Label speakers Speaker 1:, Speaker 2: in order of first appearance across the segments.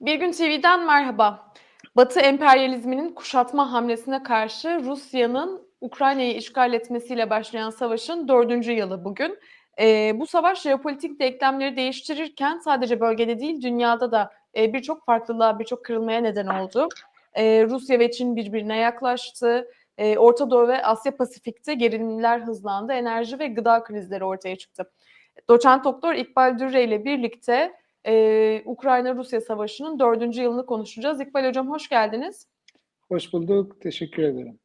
Speaker 1: Bir Gün TV'den merhaba. Batı emperyalizminin kuşatma hamlesine karşı Rusya'nın Ukrayna'yı işgal etmesiyle başlayan savaşın dördüncü yılı bugün. Ee, bu savaş jeopolitik denklemleri değiştirirken sadece bölgede değil dünyada da e, birçok farklılığa, birçok kırılmaya neden oldu. Ee, Rusya ve Çin birbirine yaklaştı. Ee, Orta Doğu ve Asya Pasifik'te gerilimler hızlandı. Enerji ve gıda krizleri ortaya çıktı. Doçent Doktor İkbal Dürre ile birlikte ee, Ukrayna-Rusya Savaşı'nın dördüncü yılını konuşacağız. İkbal Hocam hoş geldiniz.
Speaker 2: Hoş bulduk, teşekkür ederim.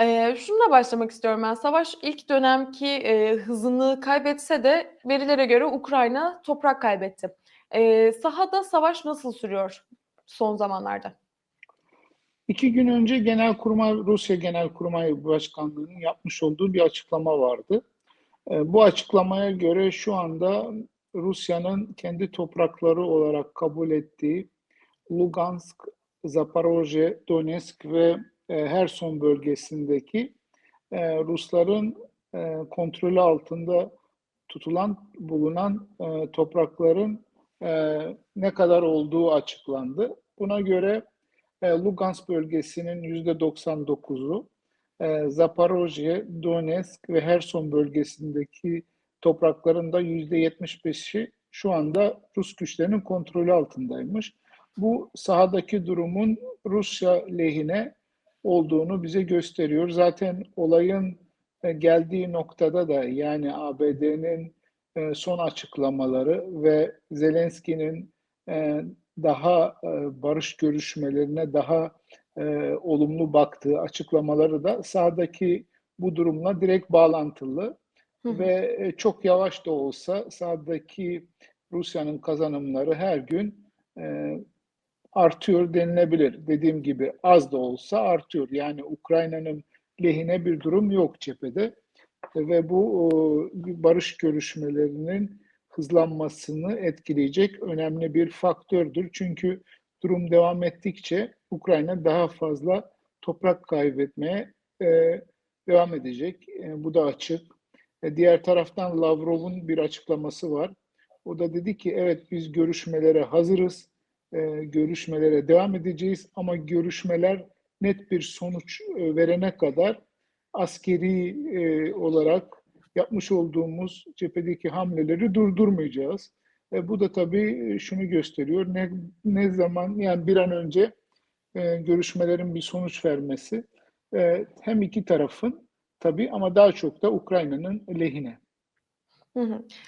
Speaker 1: Ee, şununla başlamak istiyorum ben. Savaş ilk dönemki e, hızını kaybetse de verilere göre Ukrayna toprak kaybetti. Ee, sahada savaş nasıl sürüyor son zamanlarda?
Speaker 2: İki gün önce Genelkurmay, Rusya Genelkurmay Başkanlığı'nın yapmış olduğu bir açıklama vardı. Ee, bu açıklamaya göre şu anda Rusya'nın kendi toprakları olarak kabul ettiği Lugansk, Zaporojye, Donetsk ve e, Herson bölgesindeki e, Rusların e, kontrolü altında tutulan, bulunan toprakların ne kadar olduğu açıklandı. Buna göre Lugansk bölgesinin %99'u, Zaporojye, Donetsk ve Herson bölgesindeki toprakların da %75'i şu anda Rus güçlerinin kontrolü altındaymış. Bu sahadaki durumun Rusya lehine olduğunu bize gösteriyor. Zaten olayın e, geldiği noktada da yani ABD'nin e, son açıklamaları ve Zelenski'nin e, daha barış görüşmelerine daha olumlu baktığı açıklamaları da sahadaki bu durumla direkt bağlantılı. Hı Ve e, çok yavaş da olsa sahadaki Rusya'nın kazanımları her gün e, artıyor denilebilir. Dediğim gibi az da olsa artıyor. Yani Ukrayna'nın lehine bir durum yok cephede. Ve bu barış görüşmelerinin hızlanmasını etkileyecek önemli bir faktördür. Çünkü durum devam ettikçe Ukrayna daha fazla toprak kaybetmeye e, devam edecek. E, bu da açık. E, diğer taraftan Lavrov'un bir açıklaması var. O da dedi ki evet biz görüşmelere hazırız, e, görüşmelere devam edeceğiz ama görüşmeler net bir sonuç e, verene kadar askeri olarak yapmış olduğumuz cephedeki hamleleri durdurmayacağız. E, bu da tabii şunu gösteriyor. Ne, ne zaman yani bir an önce e, görüşmelerin bir sonuç vermesi e, hem iki tarafın tabii ama daha çok da Ukrayna'nın lehine.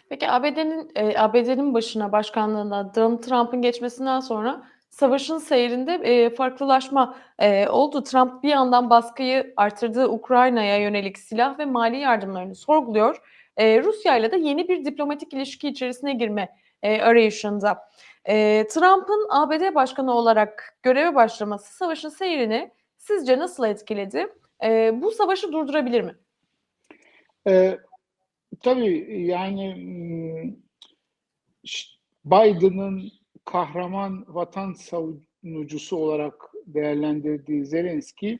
Speaker 1: Peki ABD'nin e, ABD'nin başına başkanlığına Donald Trump'ın geçmesinden sonra savaşın seyrinde e, farklılaşma e, oldu. Trump bir yandan baskıyı artırdığı Ukrayna'ya yönelik silah ve mali yardımlarını sorguluyor. E, Rusya ile de yeni bir diplomatik ilişki içerisine girme e, arayışında. E, Trump'ın ABD başkanı olarak göreve başlaması savaşın seyrini sizce nasıl etkiledi? E, bu savaşı durdurabilir mi?
Speaker 2: E, tabii yani Biden'ın kahraman vatan savunucusu olarak değerlendirdiği Zelenski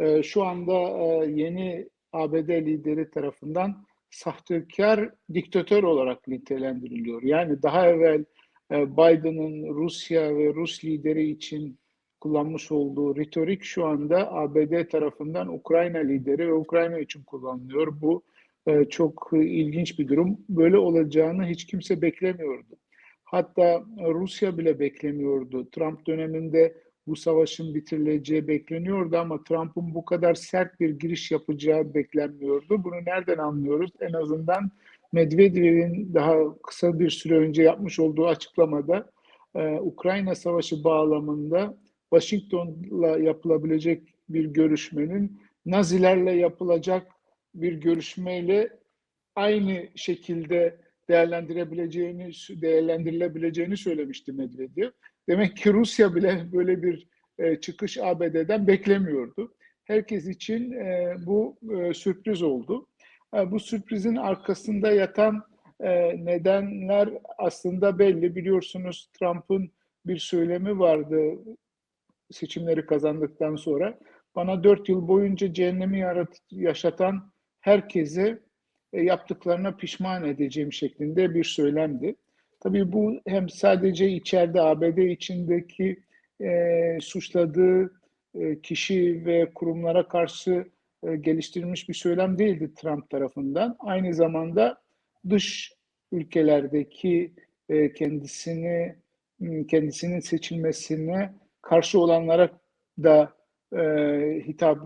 Speaker 2: e, şu anda e, yeni ABD lideri tarafından sahtekar diktatör olarak nitelendiriliyor. Yani daha evvel Biden'ın Rusya ve Rus lideri için kullanmış olduğu retorik şu anda ABD tarafından Ukrayna lideri ve Ukrayna için kullanılıyor. Bu e, çok ilginç bir durum. Böyle olacağını hiç kimse beklemiyordu. Hatta Rusya bile beklemiyordu. Trump döneminde bu savaşın bitirileceği bekleniyordu ama Trump'ın bu kadar sert bir giriş yapacağı beklenmiyordu. Bunu nereden anlıyoruz? En azından Medvedev'in daha kısa bir süre önce yapmış olduğu açıklamada e, Ukrayna Savaşı bağlamında Washington'la yapılabilecek bir görüşmenin Nazilerle yapılacak bir görüşmeyle aynı şekilde değerlendirebileceğini değerlendirilebileceğini söylemişti Medvedev. Demek ki Rusya bile böyle bir e, çıkış ABD'den beklemiyordu. Herkes için e, bu e, sürpriz oldu. E, bu sürprizin arkasında yatan e, nedenler aslında belli. Biliyorsunuz Trump'ın bir söylemi vardı seçimleri kazandıktan sonra bana dört yıl boyunca cehennemi yarat, yaşatan herkese e, yaptıklarına pişman edeceğim şeklinde bir söylemdi. Tabii bu hem sadece içeride ABD içindeki e, suçladığı e, kişi ve kurumlara karşı e, geliştirilmiş bir söylem değildi Trump tarafından. Aynı zamanda dış ülkelerdeki e, kendisini kendisinin seçilmesine karşı olanlara da e, hitap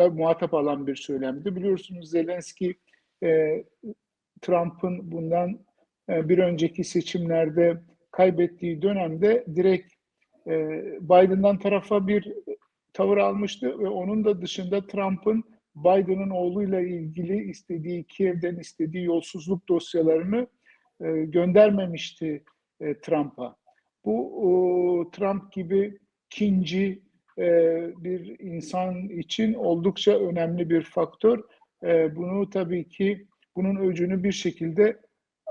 Speaker 2: e, muhatap alan bir söylemdi. Biliyorsunuz Zelenski e, Trump'ın bundan e, bir önceki seçimlerde kaybettiği dönemde direkt e, Biden'dan tarafa bir tavır almıştı ve onun da dışında Trump'ın Biden'ın oğluyla ilgili istediği Kiev'den istediği yolsuzluk dosyalarını e, göndermemişti e, Trump'a. Bu o, Trump gibi kinci e, bir insan için oldukça önemli bir faktör. E, bunu tabii ki bunun öcünü bir şekilde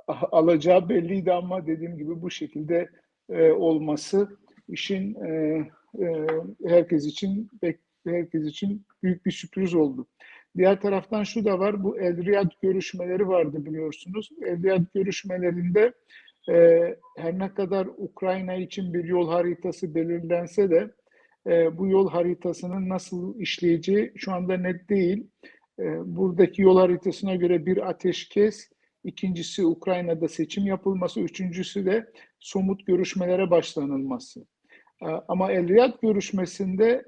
Speaker 2: alacağı belliydi ama dediğim gibi bu şekilde e, olması işin e, e, herkes için herkes için büyük bir sürpriz oldu. Diğer taraftan şu da var, bu El Riyad görüşmeleri vardı biliyorsunuz. El Riyad görüşmelerinde e, her ne kadar Ukrayna için bir yol haritası belirlense de e, bu yol haritasının nasıl işleyeceği şu anda net değil. E, buradaki yol haritasına göre bir ateşkes, ikincisi Ukrayna'da seçim yapılması, üçüncüsü de somut görüşmelere başlanılması. E, ama El görüşmesinde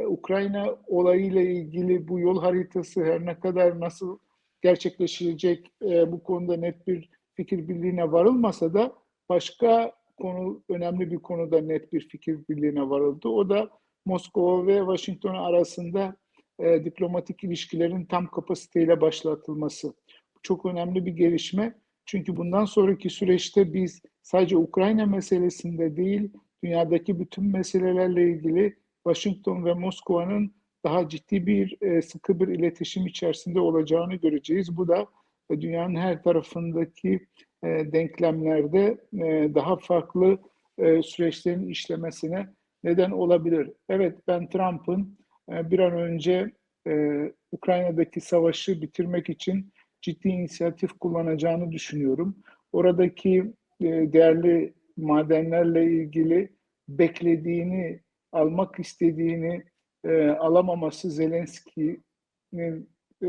Speaker 2: e, Ukrayna olayıyla ilgili bu yol haritası her ne kadar nasıl gerçekleşecek e, bu konuda net bir fikir birliğine varılmasa da başka konu önemli bir konuda net bir fikir birliğine varıldı. O da Moskova ve Washington arasında e, diplomatik ilişkilerin tam kapasiteyle başlatılması. Bu çok önemli bir gelişme. Çünkü bundan sonraki süreçte biz sadece Ukrayna meselesinde değil, dünyadaki bütün meselelerle ilgili Washington ve Moskova'nın daha ciddi bir e, sıkı bir iletişim içerisinde olacağını göreceğiz. Bu da dünyanın her tarafındaki e, denklemlerde e, daha farklı e, süreçlerin işlemesine neden olabilir. Evet ben Trump'ın e, bir an önce e, Ukrayna'daki savaşı bitirmek için ciddi inisiyatif kullanacağını düşünüyorum. Oradaki e, değerli madenlerle ilgili beklediğini, almak istediğini e, alamaması Zelenski'nin e,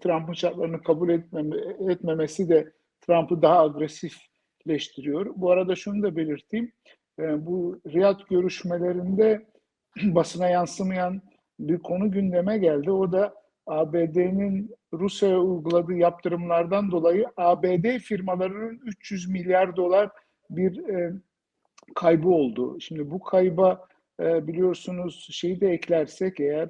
Speaker 2: Trump'ın şartlarını kabul etmeme, etmemesi de Trump'ı daha agresifleştiriyor. Bu arada şunu da belirteyim. E, bu Riyad görüşmelerinde basına yansımayan bir konu gündeme geldi. O da ABD'nin Rusya'ya uyguladığı yaptırımlardan dolayı ABD firmalarının 300 milyar dolar bir e, kaybı oldu. Şimdi bu kayba e, biliyorsunuz şeyi de eklersek eğer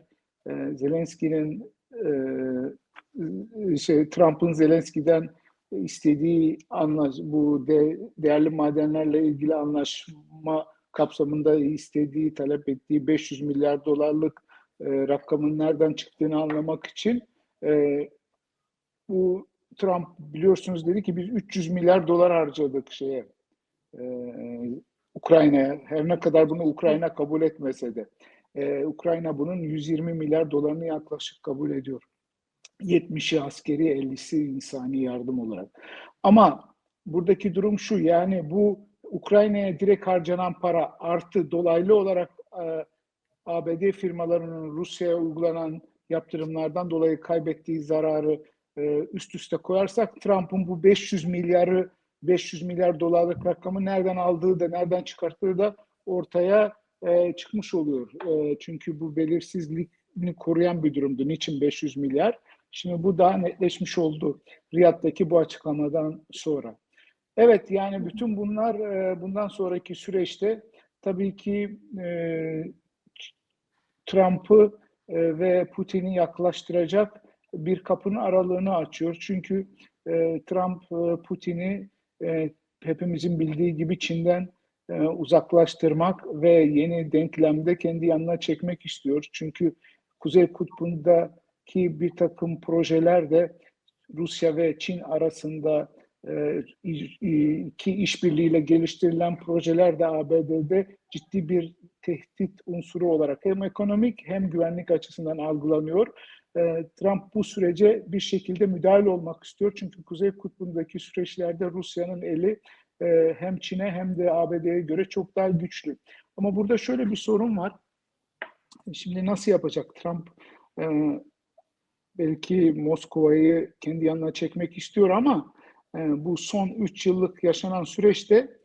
Speaker 2: e, Zelenski'nin e, şey Trump'ın Zelenski'den istediği anlaş bu de, değerli madenlerle ilgili anlaşma kapsamında istediği, talep ettiği 500 milyar dolarlık e, rakamın nereden çıktığını anlamak için e, bu Trump biliyorsunuz dedi ki biz 300 milyar dolar harcadık şeye e, Ukrayna'ya. Her ne kadar bunu Ukrayna kabul etmese de. E, Ukrayna bunun 120 milyar dolarını yaklaşık kabul ediyor. 70'i askeri, 50'si insani yardım olarak. Ama buradaki durum şu yani bu Ukrayna'ya direkt harcanan para artı dolaylı olarak e, ABD firmalarının Rusya'ya uygulanan yaptırımlardan dolayı kaybettiği zararı e, üst üste koyarsak Trump'ın bu 500 milyarı 500 milyar dolarlık rakamı nereden aldığı da nereden çıkarttığı da ortaya e, çıkmış oluyor. E, çünkü bu belirsizliğini koruyan bir durumdu. Niçin 500 milyar? Şimdi bu daha netleşmiş oldu Riyad'daki bu açıklamadan sonra. Evet yani bütün bunlar e, bundan sonraki süreçte tabii ki e, Trump'ı e, ve Putin'i yaklaştıracak bir kapının aralığını açıyor. Çünkü Trump Putin'i hepimizin bildiği gibi Çin'den uzaklaştırmak ve yeni denklemde kendi yanına çekmek istiyor. Çünkü Kuzey Kutbu'nda ki bir takım projeler de Rusya ve Çin arasında e, iki işbirliğiyle geliştirilen projeler de ABD'de ciddi bir tehdit unsuru olarak hem ekonomik hem güvenlik açısından algılanıyor. E, Trump bu sürece bir şekilde müdahale olmak istiyor. Çünkü Kuzey Kutbu'ndaki süreçlerde Rusya'nın eli e, hem Çin'e hem de ABD'ye göre çok daha güçlü. Ama burada şöyle bir sorun var. Şimdi nasıl yapacak Trump? E, belki Moskova'yı kendi yanına çekmek istiyor ama e, bu son 3 yıllık yaşanan süreçte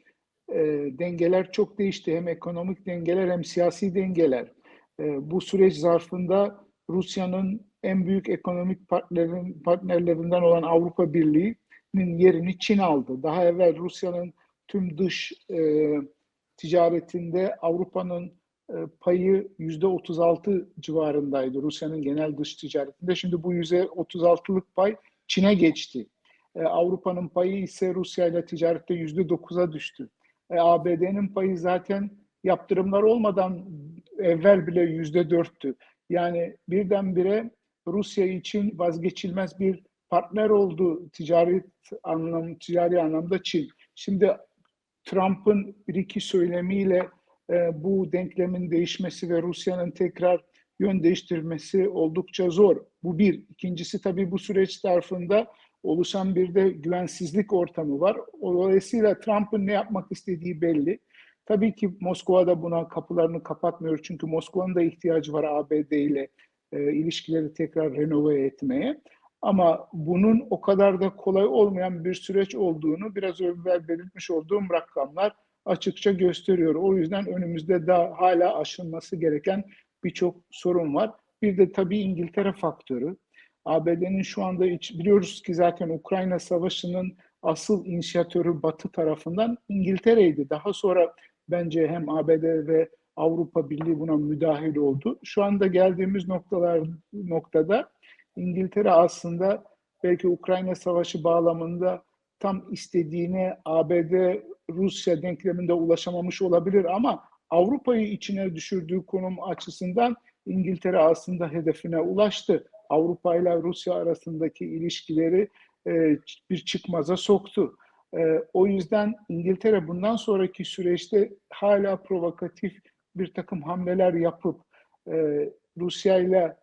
Speaker 2: e, dengeler çok değişti. Hem ekonomik dengeler hem siyasi dengeler. E, bu süreç zarfında Rusya'nın en büyük ekonomik partnerlerinden olan Avrupa Birliği'nin yerini Çin aldı. Daha evvel Rusya'nın tüm dış e, ticaretinde Avrupa'nın e, payı yüzde 36 civarındaydı Rusya'nın genel dış ticaretinde. Şimdi bu yüzde 36'lık pay Çin'e geçti. E, Avrupa'nın payı ise Rusya ile ticarette yüzde 9'a düştü. E, ABD'nin payı zaten yaptırımlar olmadan evvel bile yüzde dörttü. Yani birdenbire Rusya için vazgeçilmez bir partner oldu ticari anlam, ticari anlamda Çin. Şimdi Trump'ın bir iki söylemiyle e, bu denklemin değişmesi ve Rusya'nın tekrar yön değiştirmesi oldukça zor. Bu bir. İkincisi tabii bu süreç tarafında oluşan bir de güvensizlik ortamı var. Dolayısıyla Trump'ın ne yapmak istediği belli. Tabii ki Moskova da buna kapılarını kapatmıyor çünkü Moskova'nın da ihtiyacı var ABD ile e, ilişkileri tekrar renove etmeye. Ama bunun o kadar da kolay olmayan bir süreç olduğunu biraz evvel belirtmiş olduğum rakamlar açıkça gösteriyor. O yüzden önümüzde daha hala aşılması gereken birçok sorun var. Bir de tabii İngiltere faktörü. ABD'nin şu anda hiç biliyoruz ki zaten Ukrayna Savaşı'nın asıl inisiyatörü Batı tarafından İngiltere'ydi. Daha sonra bence hem ABD ve Avrupa Birliği buna müdahil oldu. Şu anda geldiğimiz noktalar noktada İngiltere aslında belki Ukrayna Savaşı bağlamında tam istediğine ABD Rusya denkleminde ulaşamamış olabilir ama Avrupa'yı içine düşürdüğü konum açısından İngiltere aslında hedefine ulaştı. Avrupa ile Rusya arasındaki ilişkileri e, bir çıkmaza soktu. E, o yüzden İngiltere bundan sonraki süreçte hala provokatif bir takım hamleler yapıp e, Rusya ile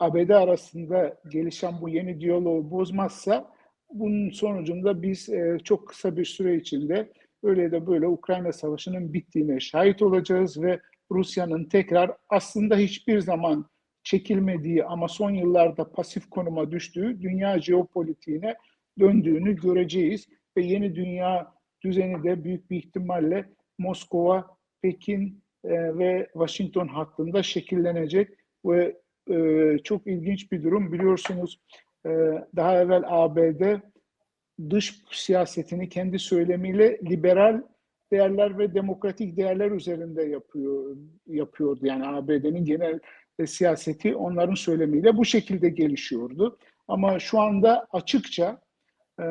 Speaker 2: ABD arasında gelişen bu yeni diyaloğu bozmazsa bunun sonucunda biz e, çok kısa bir süre içinde öyle de böyle Ukrayna Savaşı'nın bittiğine şahit olacağız ve Rusya'nın tekrar aslında hiçbir zaman çekilmediği ama son yıllarda pasif konuma düştüğü dünya jeopolitiğine döndüğünü göreceğiz ve yeni dünya düzeni de büyük bir ihtimalle Moskova, Pekin e, ve Washington hattında şekillenecek ve e, çok ilginç bir durum biliyorsunuz e, daha evvel ABD dış siyasetini kendi söylemiyle liberal değerler ve demokratik değerler üzerinde yapıyor yapıyordu. Yani ABD'nin genel siyaseti onların söylemiyle bu şekilde gelişiyordu. Ama şu anda açıkça e,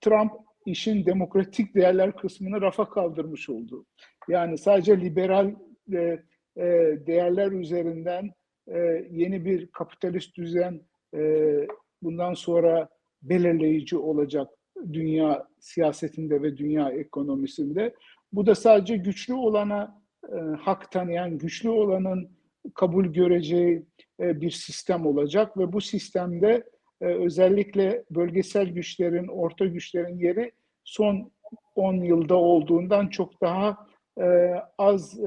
Speaker 2: Trump işin demokratik değerler kısmını rafa kaldırmış oldu. Yani sadece liberal e, değerler üzerinden e, yeni bir kapitalist düzen e, bundan sonra belirleyici olacak dünya siyasetinde ve dünya ekonomisinde. Bu da sadece güçlü olana e, hak tanıyan, güçlü olanın kabul göreceği bir sistem olacak ve bu sistemde özellikle bölgesel güçlerin, orta güçlerin yeri son 10 yılda olduğundan çok daha az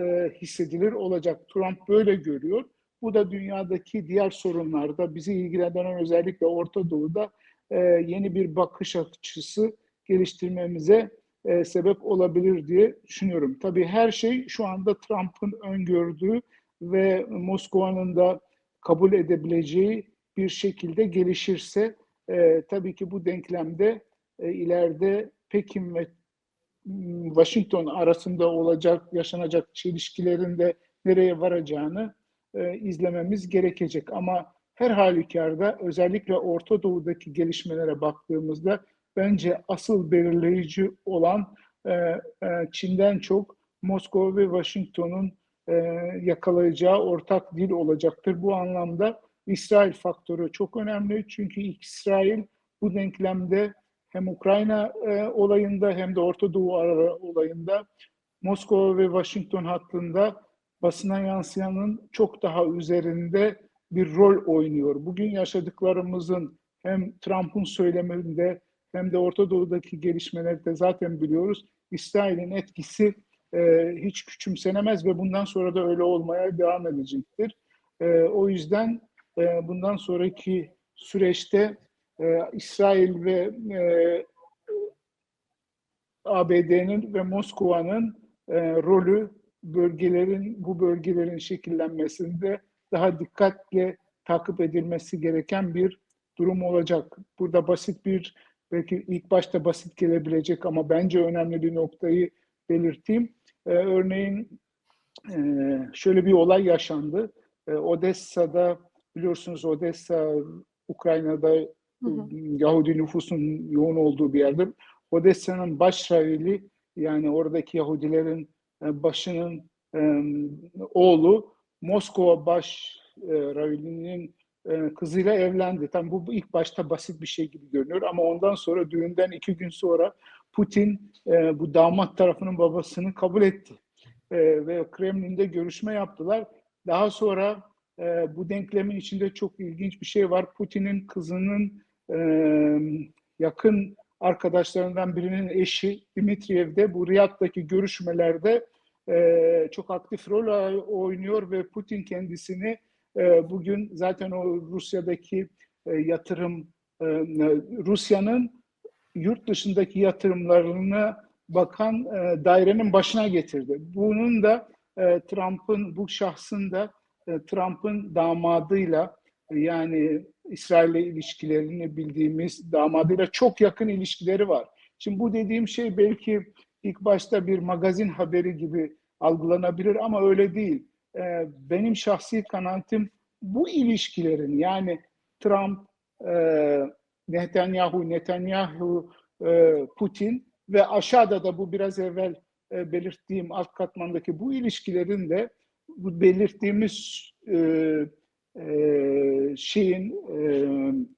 Speaker 2: hissedilir olacak. Trump böyle görüyor. Bu da dünyadaki diğer sorunlarda bizi ilgilenen özellikle Orta Doğu'da e, yeni bir bakış açısı geliştirmemize e, sebep olabilir diye düşünüyorum. Tabii her şey şu anda Trump'ın öngördüğü ve Moskova'nın da kabul edebileceği bir şekilde gelişirse e, tabii ki bu denklemde e, ileride Pekin ve Washington arasında olacak, yaşanacak çelişkilerin de nereye varacağını e, izlememiz gerekecek. Ama her halükarda özellikle Orta Doğu'daki gelişmelere baktığımızda bence asıl belirleyici olan e, e, Çin'den çok Moskova ve Washington'un yakalayacağı ortak dil olacaktır. Bu anlamda İsrail faktörü çok önemli çünkü İsrail bu denklemde hem Ukrayna olayında hem de Orta Doğu olayında Moskova ve Washington hattında basına yansıyanın çok daha üzerinde bir rol oynuyor. Bugün yaşadıklarımızın hem Trump'ın söyleminde hem de Orta Doğu'daki gelişmeleri de zaten biliyoruz. İsrail'in etkisi e, hiç küçümsenemez ve bundan sonra da öyle olmaya devam edecektir. E, o yüzden e, bundan sonraki süreçte e, İsrail ve e, ABD'nin ve Moskova'nın e, rolü bölgelerin bu bölgelerin şekillenmesinde daha dikkatle takip edilmesi gereken bir durum olacak. Burada basit bir belki ilk başta basit gelebilecek ama bence önemli bir noktayı belirteyim. Ee, örneğin e, şöyle bir olay yaşandı. E, Odessa'da biliyorsunuz Odessa Ukrayna'da
Speaker 1: Hı hı.
Speaker 2: Yahudi nüfusun yoğun olduğu bir yerdir. Odessa'nın baş ravili yani oradaki Yahudilerin başının e, oğlu Moskova baş e, ravilinin e, kızıyla evlendi. Tam bu ilk başta basit bir şey gibi görünüyor ama ondan sonra düğünden iki gün sonra Putin e, bu damat tarafının babasını kabul etti. E, ve Kremlin'de görüşme yaptılar. Daha sonra e, bu denklemin içinde çok ilginç bir şey var. Putin'in kızının e, yakın arkadaşlarından birinin eşi Dimitriyev de bu Riyad'daki görüşmelerde e, çok aktif rol oynuyor ve Putin kendisini e, bugün zaten o Rusya'daki e, yatırım e, Rusya'nın yurt dışındaki yatırımlarına bakan e, dairenin başına getirdi. Bunun da e, Trump'ın bu şahsın da e, Trump'ın damadıyla yani İsrail'le ilişkilerini bildiğimiz damadıyla çok yakın ilişkileri var. Şimdi bu dediğim şey belki ilk başta bir magazin haberi gibi algılanabilir ama öyle değil. Ee, benim şahsi kanaatim bu ilişkilerin yani Trump, e, Netanyahu, Netanyahu, e, Putin ve aşağıda da bu biraz evvel e, belirttiğim alt katmandaki bu ilişkilerin de bu belirttiğimiz şeyin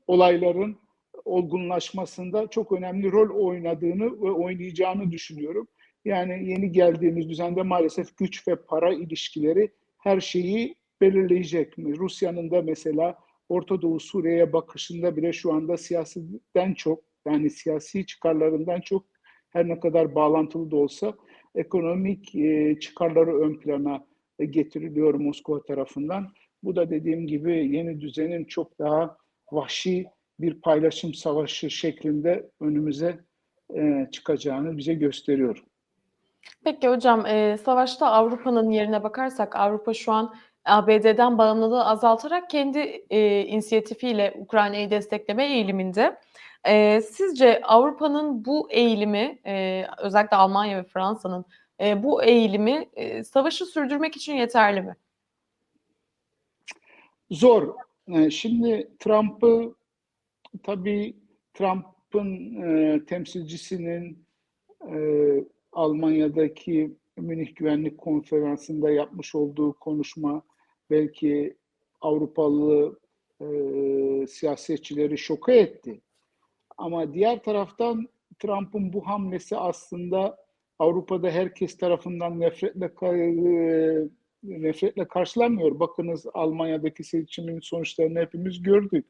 Speaker 2: olayların olgunlaşmasında çok önemli rol oynadığını ve oynayacağını düşünüyorum. Yani yeni geldiğimiz düzende maalesef güç ve para ilişkileri her şeyi belirleyecek mi? Rusya'nın da mesela Orta Doğu Suriye'ye bakışında bile şu anda siyasetten çok yani siyasi çıkarlarından çok her ne kadar bağlantılı da olsa ekonomik e, çıkarları ön plana getiriliyor Moskova tarafından. Bu da dediğim gibi yeni düzenin çok daha vahşi bir paylaşım savaşı şeklinde önümüze e, çıkacağını bize gösteriyor.
Speaker 1: Peki hocam, e, savaşta Avrupa'nın yerine bakarsak Avrupa şu an ABD'den bağımlılığı azaltarak kendi e, inisiyatifiyle Ukrayna'yı destekleme eğiliminde. E, sizce Avrupa'nın bu eğilimi, e, özellikle Almanya ve Fransa'nın e, bu eğilimi e, savaşı sürdürmek için yeterli mi?
Speaker 2: Zor. E, şimdi Trump'ı tabii Trump'ın e, temsilcisinin e, Almanya'daki Münih Güvenlik Konferansı'nda yapmış olduğu konuşma belki Avrupalı e, siyasetçileri şoka etti. Ama diğer taraftan Trump'ın bu hamlesi aslında Avrupa'da herkes tarafından nefretle e, nefretle karşılanmıyor. Bakınız Almanya'daki seçimin sonuçlarını hepimiz gördük.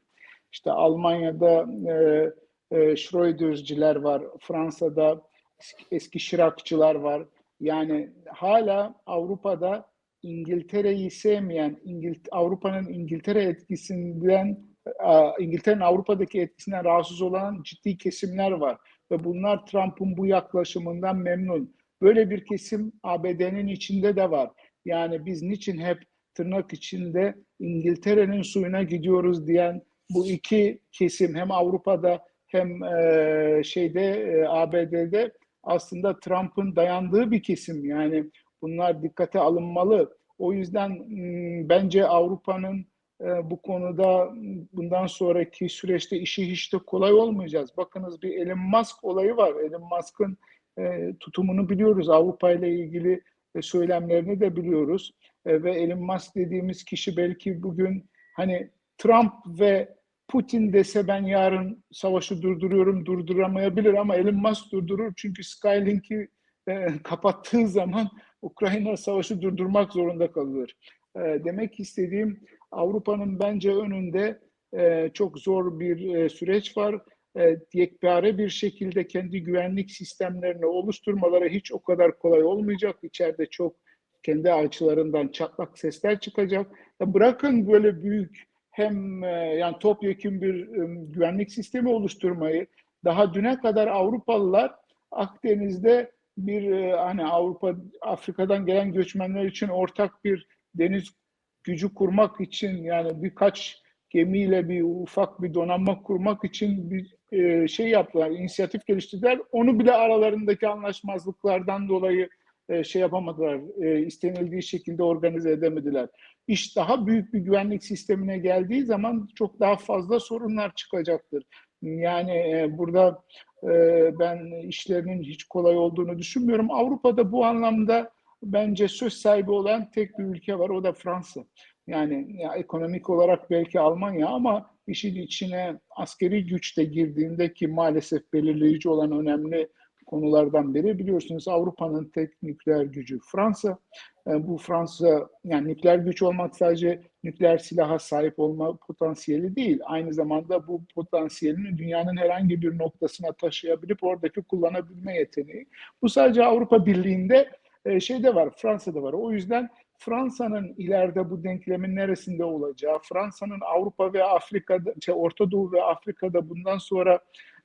Speaker 2: İşte Almanya'da e, e, Schröder'ciler var, Fransa'da eski Şirakçılar var. Yani hala Avrupa'da İngiltere'yi sevmeyen, İngilt Avrupa'nın İngiltere etkisinden, İngiltere'nin Avrupa'daki etkisinden rahatsız olan ciddi kesimler var. Ve bunlar Trump'ın bu yaklaşımından memnun. Böyle bir kesim ABD'nin içinde de var. Yani biz niçin hep tırnak içinde İngiltere'nin suyuna gidiyoruz diyen bu iki kesim hem Avrupa'da hem e, şeyde e, ABD'de aslında Trump'ın dayandığı bir kesim. Yani bunlar dikkate alınmalı. O yüzden bence Avrupa'nın e, bu konuda bundan sonraki süreçte işi hiç de kolay olmayacağız. Bakınız bir Elon Musk olayı var. Elon Musk'ın tutumunu biliyoruz. Avrupa ile ilgili söylemlerini de biliyoruz. Ve Elon Musk dediğimiz kişi belki bugün hani Trump ve Putin dese ben yarın savaşı durduruyorum durduramayabilir ama Elon Musk durdurur çünkü Skylink'i e, kapattığı zaman Ukrayna savaşı durdurmak zorunda kalır. E, demek istediğim Avrupa'nın bence önünde e, çok zor bir e, süreç var. E, yekpare bir şekilde kendi güvenlik sistemlerini oluşturmaları hiç o kadar kolay olmayacak. İçeride çok kendi açılarından çatlak sesler çıkacak. Bırakın böyle büyük hem e, yani topyekun bir e, güvenlik sistemi oluşturmayı daha düne kadar Avrupalılar Akdeniz'de bir hani Avrupa Afrika'dan gelen göçmenler için ortak bir deniz gücü kurmak için yani birkaç gemiyle bir ufak bir donanma kurmak için bir e, şey yaptılar, inisiyatif geliştirdiler. Onu bile aralarındaki anlaşmazlıklardan dolayı e, şey yapamadılar, e, istenildiği şekilde organize edemediler. İş daha büyük bir güvenlik sistemine geldiği zaman çok daha fazla sorunlar çıkacaktır. Yani burada ben işlerinin hiç kolay olduğunu düşünmüyorum. Avrupa'da bu anlamda bence söz sahibi olan tek bir ülke var, o da Fransa. Yani ya ekonomik olarak belki Almanya ama işin içine askeri güç de girdiğinde ki maalesef belirleyici olan önemli konulardan biri biliyorsunuz Avrupa'nın tek nükleer gücü Fransa. E, bu Fransa yani nükleer güç olmak sadece nükleer silaha sahip olma potansiyeli değil. Aynı zamanda bu potansiyelini dünyanın herhangi bir noktasına taşıyabilip oradaki kullanabilme yeteneği. Bu sadece Avrupa Birliği'nde e, şeyde var, Fransa'da var. O yüzden Fransa'nın ileride bu denklemin neresinde olacağı, Fransa'nın Avrupa ve Afrika'da, şey, Orta Doğu ve Afrika'da bundan sonra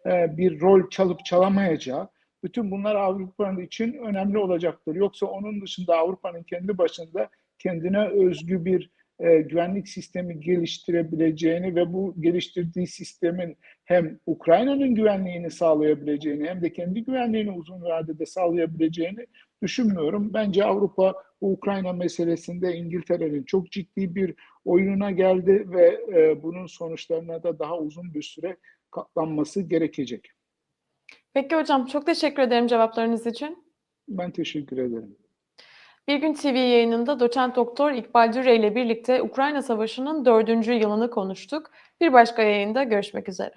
Speaker 2: e, bir rol çalıp çalamayacağı, bütün bunlar Avrupa'nın için önemli olacaktır. Yoksa onun dışında Avrupa'nın kendi başında kendine özgü bir e, güvenlik sistemi geliştirebileceğini ve bu geliştirdiği sistemin hem Ukrayna'nın güvenliğini sağlayabileceğini hem de kendi güvenliğini uzun vadede sağlayabileceğini düşünmüyorum. Bence Avrupa bu Ukrayna meselesinde İngiltere'nin çok ciddi bir oyununa geldi ve e, bunun sonuçlarına da daha uzun bir süre katlanması gerekecek.
Speaker 1: Peki hocam çok teşekkür ederim cevaplarınız için.
Speaker 2: Ben teşekkür ederim.
Speaker 1: Bir Gün TV yayınında doçent doktor İkbal Düre ile birlikte Ukrayna Savaşı'nın dördüncü yılını konuştuk. Bir başka yayında görüşmek üzere.